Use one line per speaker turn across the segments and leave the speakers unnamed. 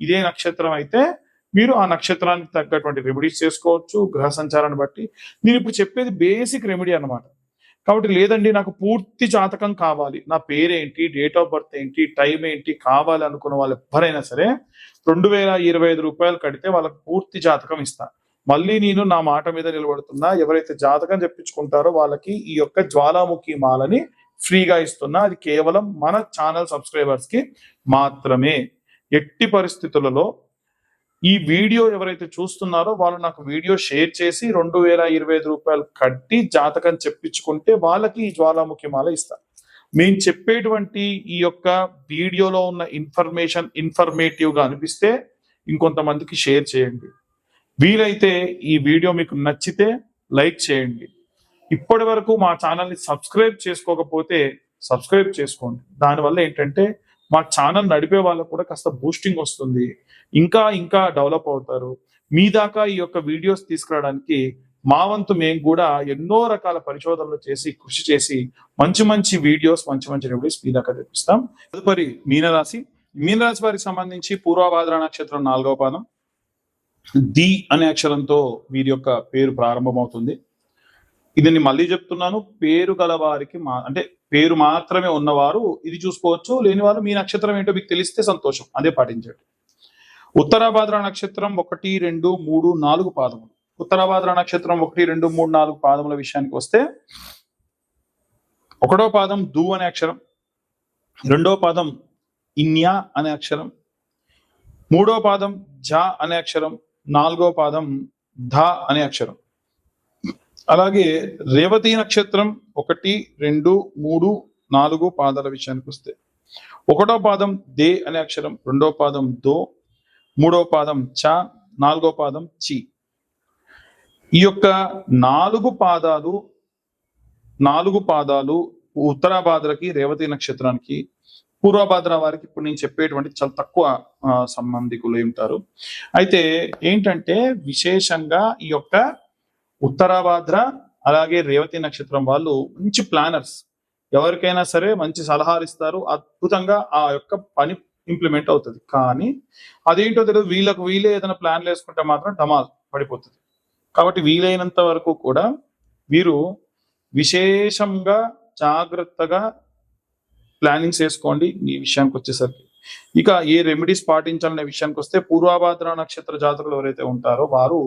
ఇదే నక్షత్రం అయితే మీరు ఆ నక్షత్రానికి తగ్గటువంటి రెమెడీస్ చేసుకోవచ్చు గ్రహ సంచారాన్ని బట్టి. నేను ఇప్పుడు చెప్పేది బేసిక్ రెమెడీ అన్నమాట. కాబట్టి లేదండి నాకు పూర్తి జాతకం కావాలి. నా పేరేంటి డేట్ ఆఫ్ బర్త్ ఏంటి టైం ఏంటి కావాలి అనుకున్న వాళ్ళు ఎవరైనా సరే రెండు వేల ఇరవై ఐదు రూపాయలు కడితే వాళ్ళకి పూర్తి జాతకం ఇస్తా. మళ్ళీ నేను నా మాట మీద నిలబడుతున్నా ఎవరైతే జాతకం చెప్పించుకుంటారో వాళ్ళకి ఈ యొక్క జ్వాలాముఖి మాలని ఫ్రీగా ఇస్తున్నా. అది కేవలం మన ఛానల్ సబ్స్క్రైబర్స్కి మాత్రమే. ఎట్టి పరిస్థితులలో ఈ వీడియో ఎవరైతే చూస్తున్నారో వాళ్ళు నాకు వీడియో షేర్ చేసి రెండు వేల ఇరవై ఐదు రూపాయలు కట్టి జాతకం చెప్పించుకుంటే వాళ్ళకి ఈ జ్వాలాముఖి మాల ఇస్తారు మేము చెప్పేటువంటి ఈ యొక్క వీడియోలో ఉన్న ఇన్ఫర్మేషన్ ఇన్ఫర్మేటివ్గా అనిపిస్తే ఇంకొంతమందికి షేర్ చేయండి. వీలైతే ఈ వీడియో మీకు నచ్చితే లైక్ చేయండి. ఇప్పటి వరకు మా ఛానల్ని సబ్స్క్రైబ్ చేసుకోకపోతే సబ్స్క్రైబ్ చేసుకోండి. దానివల్ల ఏంటంటే మా ఛానల్ నడిపే వాళ్ళకు కూడా కాస్త బూస్టింగ్ వస్తుంది. ఇంకా ఇంకా డెవలప్ అవుతారు. మీ దాకా ఈ యొక్క వీడియోస్ తీసుకురావడానికి మా వంతు మేము కూడా ఎన్నో రకాల పరిశోధనలు చేసి కృషి చేసి మంచి మంచి వీడియోస్ మంచి మంచి రివ్యూస్ మీ దాకా తెప్పిస్తాం. తదుపరి మీనరాశి. మీనరాశి వారికి సంబంధించి పూర్వభాద్ర నక్షత్రం నాలుగవ పాదం. ది అనే అక్షరంతో వీరి యొక్క పేరు ప్రారంభమవుతుంది. ఇది నేను మళ్ళీ చెప్తున్నాను. పేరు గల వారికి మా అంటే పేరు మాత్రమే ఉన్నవారు ఇది చూసుకోవచ్చు లేని వారు మీ నక్షత్రం ఏంటో మీకు తెలిస్తే సంతోషం. అదే పాటించండి. ఉత్తరాభాద్ర నక్షత్రం ఒకటి రెండు మూడు నాలుగు పాదములు. ఉత్తరాభాద్ర నక్షత్రం ఒకటి రెండు మూడు నాలుగు పాదముల విషయానికి వస్తే ఒకటో పాదం దు అనే అక్షరం రెండో పాదం ఇన్యా అనే అక్షరం మూడో పాదం జ అనే అక్షరం నాలుగో పాదం ధ అనే అక్షరం. అలాగే రేవతి నక్షత్రం ఒకటి రెండు మూడు నాలుగు పాదాల విషయానికి వస్తే ఒకటో పాదం దే అనే అక్షరం రెండో పాదం దో మూడో పాదం చ నాలుగో పాదం చి. ఈ యొక్క నాలుగు పాదాలు నాలుగు పాదాలు ఉత్తరాభాద్రకి రేవతి నక్షత్రానికి పూర్వభాద్ర వారికి ఇప్పుడు నేను చెప్పేటువంటి చాలా తక్కువ సంబంధికులు ఉంటారు. అయితే ఏంటంటే విశేషంగా ఈ యొక్క ఉత్తరాభాద్ర అలాగే రేవతి నక్షత్రం వాళ్ళు మంచి ప్లానర్స్ ఎవరికైనా సరే మంచి సలహాలు ఇస్తారు అద్భుతంగా ఆ యొక్క పని ఇంప్లిమెంట్ అవుతుంది. కానీ అదేంటో తెలియదు వీళ్ళకు వీలే ఏదైనా ప్లాన్లు వేసుకుంటే మాత్రం డమాల్ పడిపోతుంది. కాబట్టి వీలైనంత వరకు కూడా వీరు విశేషంగా జాగ్రత్తగా ప్లానింగ్స్ వేసుకోండి. ఈ విషయానికి వచ్చేసరికి ఇక ఏ రెమెడీస్ పాటించాలనే విషయానికి వస్తే పూర్వాభాద్ర నక్షత్ర జాతకులు ఎవరైతే ఉంటారో వారు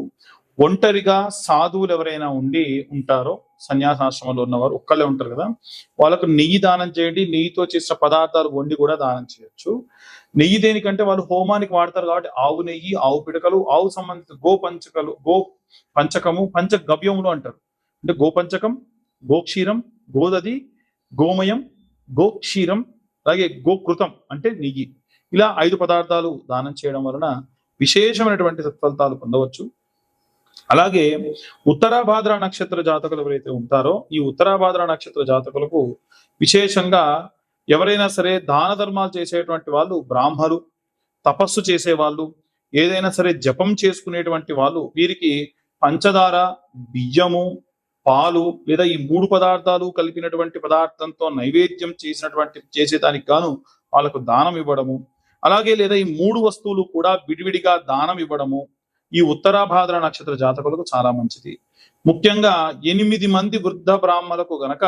ఒంటరిగా సాధువులు ఎవరైనా ఉండి ఉంటారో సన్యాసాశ్రమంలో ఉన్నవారు ఒక్కళ్ళే ఉంటారు కదా వాళ్ళకు నెయ్యి దానం చేయండి నెయ్యితో చేసిన పదార్థాలు వండి కూడా దానం చేయొచ్చు. నెయ్యి దేనికంటే వాళ్ళు హోమానికి వాడతారు కాబట్టి ఆవు నెయ్యి ఆవు పిడకలు ఆవు సంబంధిత గో పంచకలు గో పంచకము పంచ గవ్యములు అంటారు. అంటే గోపంచకం గోక్షీరం గోదది గోమయం గోక్షీరం అలాగే గోకృతం అంటే నెయ్యి. ఇలా ఐదు పదార్థాలు దానం చేయడం వలన విశేషమైనటువంటి సత్ఫలితాలు పొందవచ్చు. అలాగే ఉత్తరాభాద్ర నక్షత్ర జాతకులు ఎవరైతే ఉంటారో ఈ ఉత్తరాభాద్ర నక్షత్ర జాతకులకు విశేషంగా ఎవరైనా సరే దాన ధర్మాలు చేసేటువంటి వాళ్ళు బ్రాహ్మలు తపస్సు చేసే వాళ్ళు ఏదైనా సరే జపం చేసుకునేటువంటి వాళ్ళు వీరికి పంచదార బియ్యము పాలు లేదా ఈ మూడు పదార్థాలు కలిపినటువంటి పదార్థంతో నైవేద్యం చేసినటువంటి చేసేదానికి గాను వాళ్ళకు దానం ఇవ్వడము. అలాగే లేదా ఈ మూడు వస్తువులు కూడా విడివిడిగా దానం ఇవ్వడము. ఈ ఉత్తరాభాద్ర నక్షత్ర జాతకులకు చాలా మంచిది. ముఖ్యంగా ఎనిమిది మంది వృద్ధ బ్రాహ్మలకు గనక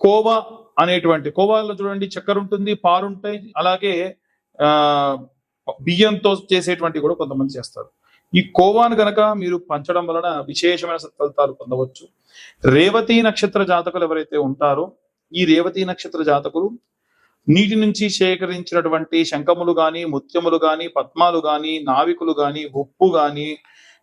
కోవా అనేటువంటి కోవాలో చూడండి చక్కెర ఉంటుంది పాలు ఉంటాయి అలాగే ఆ బియ్యంతో చేసేటువంటి కూడా కొంతమంది చేస్తారు. ఈ కోవాను గనక మీరు పంచడం వలన విశేషమైన సత్ఫలితాలు పొందవచ్చు. రేవతి నక్షత్ర జాతకులు ఎవరైతే ఉంటారో ఈ రేవతి నక్షత్ర జాతకులు నీటి నుంచి సేకరించినటువంటి శంఖములు గాని ముత్యములు గాని పద్మాలు గాని నావికులు గాని ఉప్పు గాని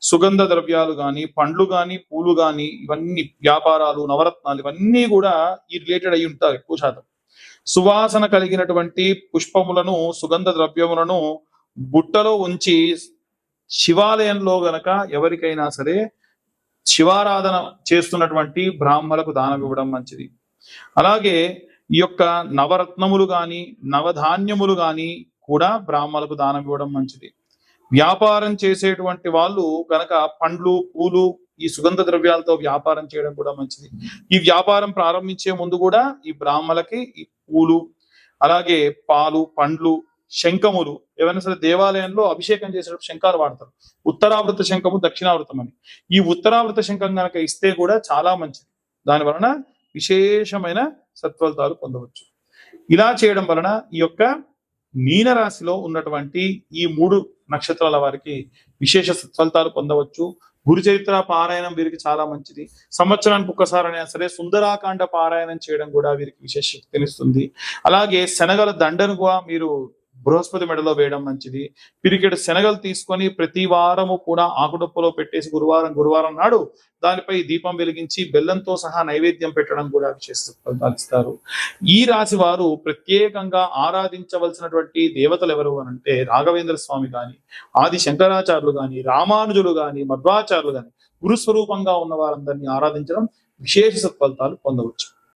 సుగంధ ద్రవ్యాలు గాని పండ్లు గాని పూలు గాని ఇవన్నీ వ్యాపారాలు నవరత్నాలు ఇవన్నీ కూడా ఈ రిలేటెడ్ అయి ఉంటారు ఎక్కువ శాతం. సువాసన కలిగినటువంటి పుష్పములను సుగంధ ద్రవ్యములను బుట్టలో ఉంచి శివాలయంలో గనక ఎవరికైనా సరే శివారాధన చేస్తున్నటువంటి బ్రాహ్మలకు దానం ఇవ్వడం మంచిది. అలాగే ఈ యొక్క నవరత్నములు గాని నవధాన్యములు గాని కూడా బ్రాహ్మలకు దానం ఇవ్వడం మంచిది. వ్యాపారం చేసేటువంటి వాళ్ళు గనక పండ్లు పూలు ఈ సుగంధ ద్రవ్యాలతో వ్యాపారం చేయడం కూడా మంచిది. ఈ వ్యాపారం ప్రారంభించే ముందు కూడా ఈ బ్రాహ్మలకి ఈ పూలు అలాగే పాలు పండ్లు శంఖములు ఏవైనా సరే దేవాలయంలో అభిషేకం చేసేటప్పుడు శంఖాలు వాడతారు. ఉత్తరావృత శంఖము దక్షిణావృతం అని. ఈ ఉత్తరావృత శంఖం కనుక ఇస్తే కూడా చాలా మంచిది. దాని వలన విశేషమైన సత్ఫలితాలు పొందవచ్చు. ఇలా చేయడం వలన ఈ యొక్క మీనరాశిలో ఉన్నటువంటి ఈ మూడు నక్షత్రాల వారికి విశేష సత్ఫలితాలు పొందవచ్చు. గురు చరిత్ర పారాయణం వీరికి చాలా మంచిది. సంవత్సరానికి ఒక్కసారైనా సరే సుందరాకాండ పారాయణం చేయడం కూడా వీరికి విశేష శక్తినిస్తుంది అలాగే శనగల దండను కూడా మీరు బృహస్పతి మెడలో వేయడం మంచిది. పిరికెడు శనగలు తీసుకొని ప్రతి వారము కూడా ఆకుడొప్పలో పెట్టేసి గురువారం గురువారం నాడు దానిపై దీపం వెలిగించి బెల్లంతో సహా నైవేద్యం పెట్టడం కూడా విశేష ఈ రాశి వారు ప్రత్యేకంగా ఆరాధించవలసినటువంటి దేవతలు ఎవరు అని అంటే రాఘవేంద్ర స్వామి గాని ఆది శంకరాచార్యులు గాని రామానుజులు గాని మధ్వాచార్యులు గాని గురుస్వరూపంగా ఉన్న వారందరినీ ఆరాధించడం విశేష సత్ఫలితాలు పొందవచ్చు.